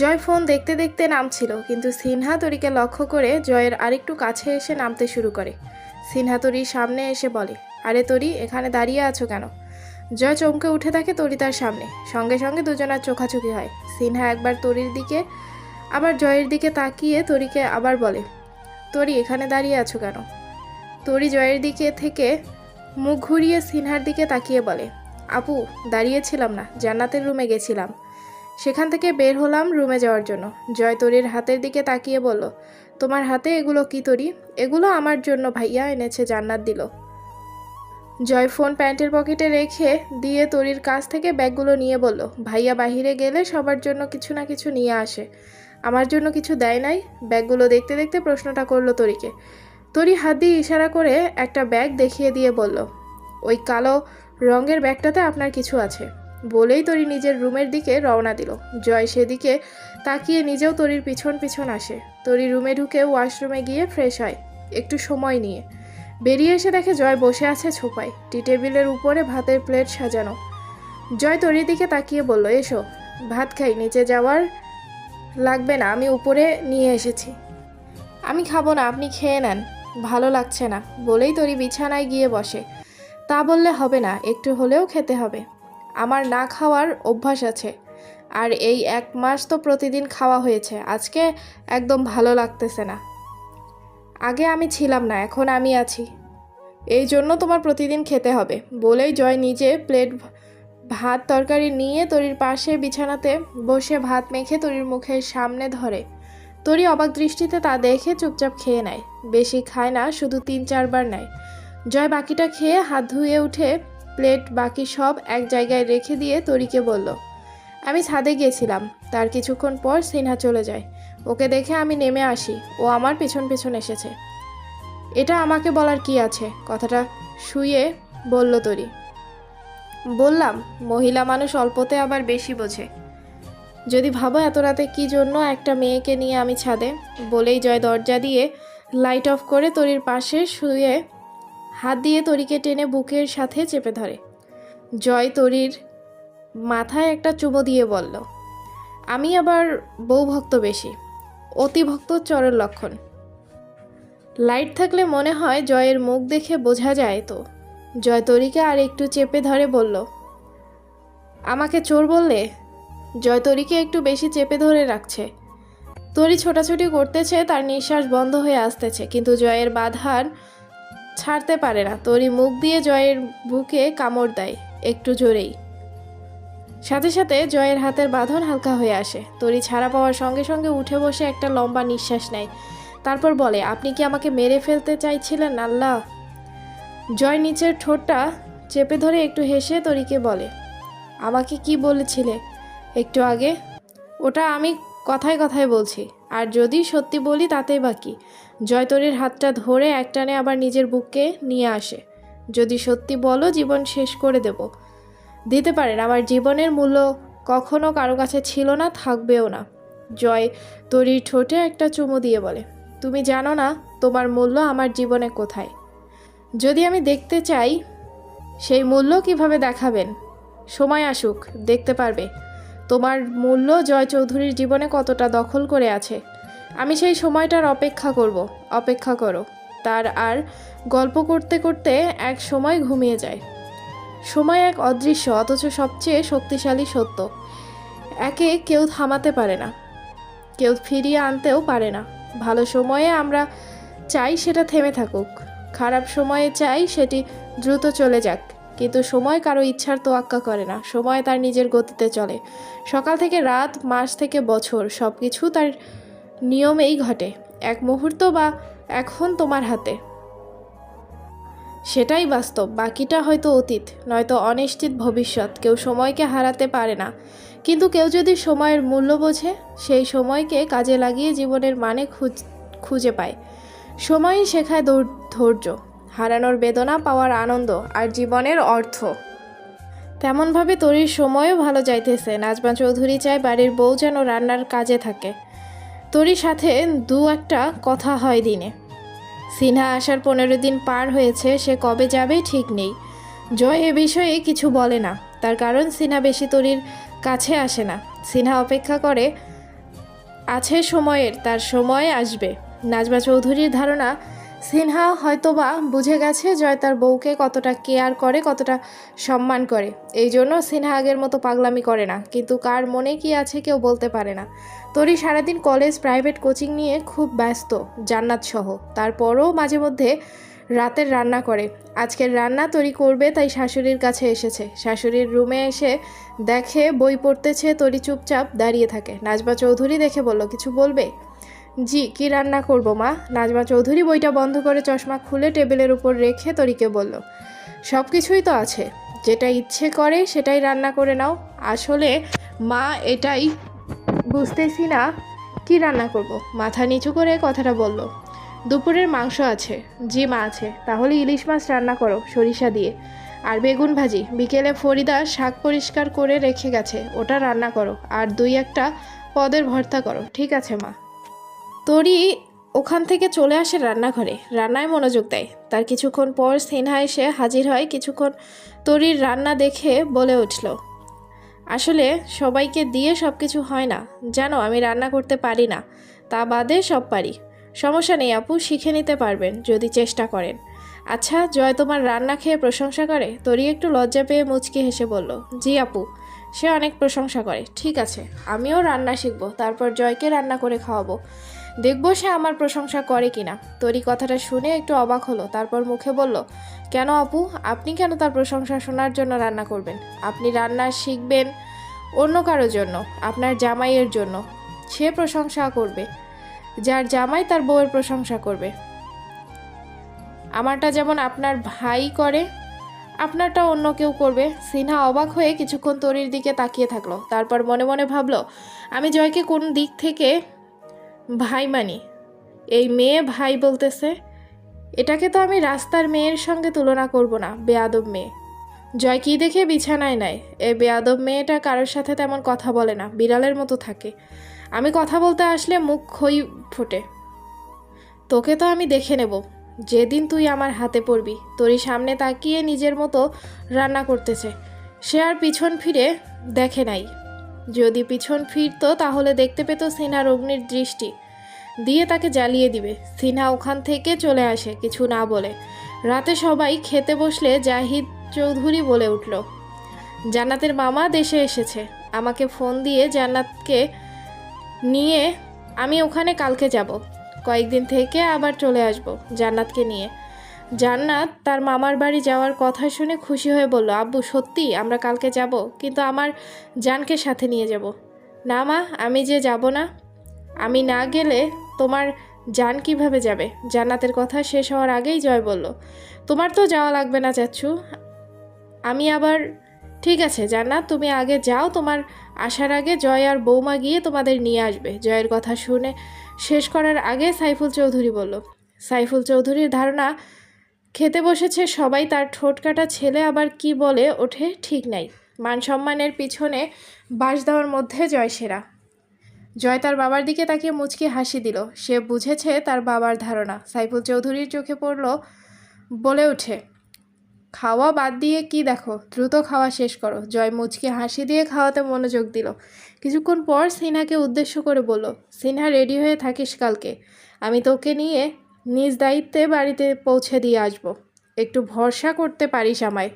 জয় phone দেখতে দেখতে নামছিল, কিন্তু সিনহা তরিকে লক্ষ্য করে জয়ের আরেকটু কাছে এসে নামতে শুরু করে। সিনহা তরির সামনে এসে বলে, আরে তরি, এখানে দাঁড়িয়ে আছো কেন? জয় চমকে উঠে থাকে তরি তার সামনে। সঙ্গে সঙ্গে দুজনার চোখাচোখি হয়। সিনহা একবার তরির দিকে, আবার জয়ের দিকে তাকিয়ে তরিকে আবার বলে, তরি, এখানে দাঁড়িয়ে আছো কেন? তরি জয়ের দিকে থেকে মুখ ঘুরিয়ে সিনহার দিকে তাকিয়ে বলে, আপু, দাঁড়িয়েছিলাম না, জান্নাতের রুমে গেছিলাম। সেখান থেকে বের হলাম রুমে যাওয়ার জন্য। জয় তরির হাতের দিকে তাকিয়ে বলল, তোমার হাতে এগুলো কি তরি? এগুলো আমার জন্য ভাইয়া এনেছে, জান্নাত দিল। জয় ফোন প্যান্টের পকেটে রেখে দিয়ে তরির কাছ থেকে ব্যাগগুলো নিয়ে বলল, ভাইয়া বাহিরে গেলে সবার জন্য কিছু না কিছু নিয়ে আসে। আমার জন্য কিছু দেয় নাই? ব্যাগগুলো দেখতে দেখতে প্রশ্নটা করল তরিকে। তরি হাত দিয়ে ইশারা করে একটা ব্যাগ দেখিয়ে দিয়ে বলল, ওই কালো রঙের ব্যাগটাতে আপনার কিছু আছে। বলেই তরি নিজের রুমের দিকে রওনা দিল। জয় সেদিকে তাকিয়ে নিজেও তরির পিছন পিছন আসে। তরি রুমে ঢুকে ওয়াশরুমে গিয়ে ফ্রেশ হয়, একটু সময় নিয়ে। বেরিয়ে এসে দেখে জয় বসে আছে ছোপায়, টি টেবিলের উপরে ভাতের প্লেট সাজানো। জয় তরির দিকে তাকিয়ে বলল, এসো, ভাত খাই, নিচে যাওয়ার লাগবে না, আমি উপরে নিয়ে এসেছি। আমি খাব না, আপনি খেয়ে নেন, ভালো লাগছে না। বলেই তরি বিছানায় গিয়ে বসে। তা বললে হবে না, একটু হলেও খেতে হবে। আমার না খাওয়ার অভ্যাস আছে। আর এই এক মাস তো প্রতিদিন খাওয়া হয়েছে। আজকে একদম ভালো লাগতেছে না। আগে আমি ছিলাম না, এখন আমি আছি। এই জন্য তোমার প্রতিদিন খেতে হবে। বলেই জয় নিজে প্লেট ভাত তরকারি নিয়ে তরির পাশে বিছানাতে বসে ভাত মেখে তরির মুখের সামনে ধরে। তরি অবাক দৃষ্টিতে তা দেখে চুপচাপ খেয়ে নেয়। বেশি খায় না, শুধু তিন চারবার নেয়। জয় বাকিটা খেয়ে হাত ধুয়ে উঠে প্লেট বাকি সব এক জায়গায় রেখে দিয়ে তরিকে বলল, আমি ছাদে গিয়েছিলাম। তার কিছুক্ষণ পর সিনহা চলে যায়। ওকে দেখে আমি নেমে আসি। ও আমার পেছন পেছন এসেছে। এটা আমাকে বলার কি আছে? কথাটা শুয়ে বলল তরি। বললাম, মহিলা মানুষ অল্পতে আবার বেশি বোঝে। যদি ভাবো এত রাতে কী জন্য একটা মেয়েকে নিয়ে আমি ছাদে? বলেই জয় দরজা দিয়ে লাইট অফ করে তরির পাশে শুয়ে হাত দিয়ে তরিকে টেনে বুকের সাথে চেপে ধরে। জয় তরির মাথায় একটা চুমো দিয়ে বলল, আমি আবার বউ ভক্ত বেশি অতি ভক্ত চরের লক্ষণ। লাইট থাকলে মনে হয় জয়ের মুখ দেখে বোঝা যায় তো। জয় তরিকে আর একটু চেপে ধরে বলল, আমাকে চোর বললে? জয় তরিকে একটু বেশি চেপে ধরে রাখছে। তরি ছোটাছুটি করতেছে, তার নিঃশ্বাস বন্ধ হয়ে আসতেছে, কিন্তু জয়ের বাধার ছাড়তে পারে না। তরি মুখ দিয়ে জয়ের বুকে কামড় দেয়, একটু জোরেই। সাথে সাথে জয়ের হাতের বাঁধন হালকা হয়ে আসে। তরি ছাড়া পাওয়ার সঙ্গে সঙ্গে উঠে বসে একটা লম্বা নিঃশ্বাস নেয়। তারপর বলে, আপনি কি আমাকে মেরে ফেলতে চাইছিলেন, আল্লাহ? জয় নিচের ঠোঁটটা চেপে ধরে একটু হেসে তরিকে বলে, আমাকে কি বলেছিলে? একটু আগে? ওটা আমি কথায় কথায় বলছি, আর যদি সত্যি বলি তাতেই বাকি জয়তরির হাতটা ধরে একটানে আবার নিজের বুককে নিয়ে আসে। যদি সত্যি বলো জীবন শেষ করে দেব। দিতে পারেন, আমার জীবনের মূল্য কখনো কারও কাছে ছিল না, থাকবেও না। জয় তরির ঠোঁটে একটা চুমু দিয়ে বলে, তুমি জানো না তোমার মূল্য আমার জীবনে কোথায়? যদি আমি দেখতে চাই, সেই মূল্য কীভাবে দেখাবেন? সময় আসুক, দেখতে পারবে। তোমার মূল্য জয় চৌধুরীর জীবনে কতটা দখল করে আছে? আমি সেই সময়টার অপেক্ষা করব, অপেক্ষা করো। তার আর গল্প করতে করতে এক সময় ঘুমিয়ে যায়। সময় এক অদৃশ্য, অথচ সবচেয়ে শক্তিশালী সত্য। একে কেউ থামাতে পারে না, কেউ ফিরিয়ে আনতেও পারে না। ভালো সময়ে আমরা চাই সেটা থেমে থাকুক, খারাপ সময়ে চাই সেটি দ্রুত চলে যাক। কিন্তু সময় কারও ইচ্ছার তোয়াক্কা করে না। সময় তার নিজের গতিতে চলে। সকাল থেকে রাত, মাস থেকে বছর সব কিছু তার নিয়মেই ঘটে। এক মুহূর্ত বা এখন তোমার হাতে। সেটাই বাস্তব, বাকিটা হয়তো অতীত, নয়তো অনিশ্চিত ভবিষ্যৎ। কেউ সময়কে হারাতে পারে না। কিন্তু কেউ যদি সময়ের মূল্য বোঝে, সেই সময়কে কাজে লাগিয়ে জীবনের মানে খুঁজ পায়। সময়ই শেখায় ধৈর্য। হারানোর বেদনা পাওয়ার আনন্দ আর জীবনের অর্থ। তেমনভাবে তরির সময়ও ভালো যাইতেছে। নাজমা চৌধুরী চায় বাড়ির বউ যেন রান্নার কাজে থাকে। তরির সাথে দু একটা কথা হয় দিনে। সিনহা আসার পনেরো দিন পার হয়েছে, সে কবে যাবে ঠিক নেই। জয় এ বিষয়ে কিছু বলে না। তার কারণ সিনহা বেশি তরির কাছে আসে না। সিনহা অপেক্ষা করে, আছে সময়ের, তার সময় আসবে। নাজমা চৌধুরীর ধারণা সিনহা হয়তোবা বুঝে গেছে জয় তার বউকে কতটা কেয়ার করে, কতটা সম্মান করে। এই জন্য সিনহা আগের মতো পাগলামি করে না, কিন্তু কার মনে কি আছে কেউ বলতে পারে না। তরি সারাদিন কলেজ প্রাইভেট কোচিং নিয়ে খুব ব্যস্ত জান্নাত সহ তারপরও মাঝে মধ্যে রাতের রান্না করে। আজকের রান্না তরি করবে, তাই শাশুড়ির কাছে এসেছে। শাশুড়ির রুমে এসে দেখে বই পড়তেছে, তরি চুপচাপ দাঁড়িয়ে থাকে। নাজবা চৌধুরী দেখে বলল, কিছু বলবে? জি, কি রান্না করব মা? নাজমা চৌধুরী বইটা বন্ধ করে চশমা খুলে টেবিলের উপর রেখে তরিকে বলল সব কিছুই তো আছে। যেটা ইচ্ছে করে সেটাই রান্না করে নাও। আসলে মা এটাই বুঝতেছি না, কি রান্না করব? মাথা নিচু করে কথাটা বলল, দুপুরের মাংস আছে জি মা আছে, তাহলে ইলিশ মাছ রান্না করো সরিষা দিয়ে। আর বেগুন ভাজি, বিকেলে ফরিদা শাক পরিষ্কার করে রেখে গেছে, ওটা রান্না করো। আর দুই একটা পদের ভর্তা করো, ঠিক আছে মা? তরি ওখান থেকে চলে আসে রান্নাঘরে। রান্নায় মনোযোগ দেয়। তার কিছুক্ষণ পর সিনহা এসে হাজির হয়, কিছুক্ষণ তরির রান্না দেখে বলে উঠল, আসলে সবাইকে দিয়ে সব কিছু হয় না। জানো, আমি রান্না করতে পারি না। তা বাদে সব পারি। সমস্যা নেই আপু, শিখে নিতে পারবেন, যদি চেষ্টা করেন। আচ্ছা জয় তোমার রান্না খেয়ে প্রশংসা করে? তরি একটু লজ্জা পেয়ে মুচকি হেসে বলল, জি আপু, সে অনেক প্রশংসা করে। ঠিক আছে, আমিও রান্না শিখব। তারপর জয়কে রান্না করে খাওয়াবো। দেখব সে আমার প্রশংসা করে কিনা। তরি কথাটা শুনে একটু অবাক হলো, তারপর মুখে বলল, কেন আপু? আপনি কেন তার প্রশংসা শোনার জন্য রান্না করবেন? আপনি রান্না শিখবেন অন্য কারোর জন্য, আপনার জামাইয়ের জন্য। সে প্রশংসা করবে, যার জামাই তার বউয়ের প্রশংসা করবে। আমারটা যেমন আপনার ভাই করে, আপনারটা অন্য কেউ করবে। সিনহা অবাক হয়ে কিছুক্ষণ তরির দিকে তাকিয়ে থাকল, তারপর মনে মনে ভাবলো, আমি জয়কে কোন দিক থেকে ভাই মানি, এই মেয়ে ভাই বলতেছে, এটাকে তো আমি রাস্তার মেয়ের সঙ্গে তুলনা করব না, বেয়াদব মেয়ে। জয় কি দেখে বিছানায় নেয়? এ বেয়াদব মেয়েটা কারোর সাথে তেমন কথা বলে না, বিড়ালের মতো থাকে। আমি কথা বলতে আসলে মুখ খই ফোটে। তোকে তো আমি দেখে নেব, যেদিন তুই আমার হাতে পড়বি। তোরই সামনে তাকিয়ে নিজের মতো রান্না করতেছে। সে আর পিছন ফিরে দেখে নাই। যদি পিছন ফিরতো, তাহলে দেখতে পেত সিনহার অগ্নির দৃষ্টি। দিয়ে তাকে জ্বালিয়ে দিবে। সিনহা ওখান থেকে চলে আসে, কিছু না বলে। রাতে সবাই খেতে বসলে জাহিদ চৌধুরী বলে উঠল, জান্নাতের মামা দেশে এসেছে। আমাকে ফোন দিয়ে জান্নাতকে নিয়ে আমি ওখানে কালকে যাব। কয়েকদিন থেকে আবার চলে আসব জান্নাতকে নিয়ে। জান্নাত তার মামার বাড়ি যাওয়ার কথা শুনে খুশি হয়ে বলল, আব্বু, সত্যি, আমরা কালকে যাব, কিন্তু আমার জানকে সাথে নিয়ে যাব। না মা, আমি যে যাব না, আমি না গেলে তোমার জান কীভাবে যাবে? জান্নাতের কথা শেষ হওয়ার আগেই জয় বলল, তোমার তো যাওয়া লাগবে না, চাচ্ছু। আমি আবার, ঠিক আছে, জান্নাত, তুমি আগে যাও, তোমার আসার আগে জয় আর বৌমা গিয়ে তোমাদের নিয়ে আসবে। জয়ের কথা শুনে শেষ করার আগে সাইফুল চৌধুরী বলল, সাইফুল চৌধুরীর ধারণা খেতে বসেছে সবাই, তার ঠোঁট কাটা ছেলে আবার কি বলে ওঠে ঠিক নাই। মান সম্মানের পিছনে বাস দেওয়ার মধ্যে জয় সেরা। জয় তার বাবার দিকে তাকিয়ে মুচকি হাসি দিল। সে বুঝেছে তার বাবার ধারণা। সাইফুল চৌধুরীর চোখে পড়ল, বলে ওঠে, খাওয়া বাদ দিয়ে কি দেখো? দ্রুত খাওয়া শেষ করো। জয় মুচকি হাসি দিয়ে খাওয়াতে মনোযোগ দিল। কিছুক্ষণ পর সিনহাকে উদ্দেশ্য করে বলল, সিনহা রেডি হয়ে থাকিস কালকে। আমি তোকে নিয়ে নিজ দায়িত্বে বাড়িতে পৌঁছে দিয়ে আসব। একটু ভরসা করতে পারিস আমায়।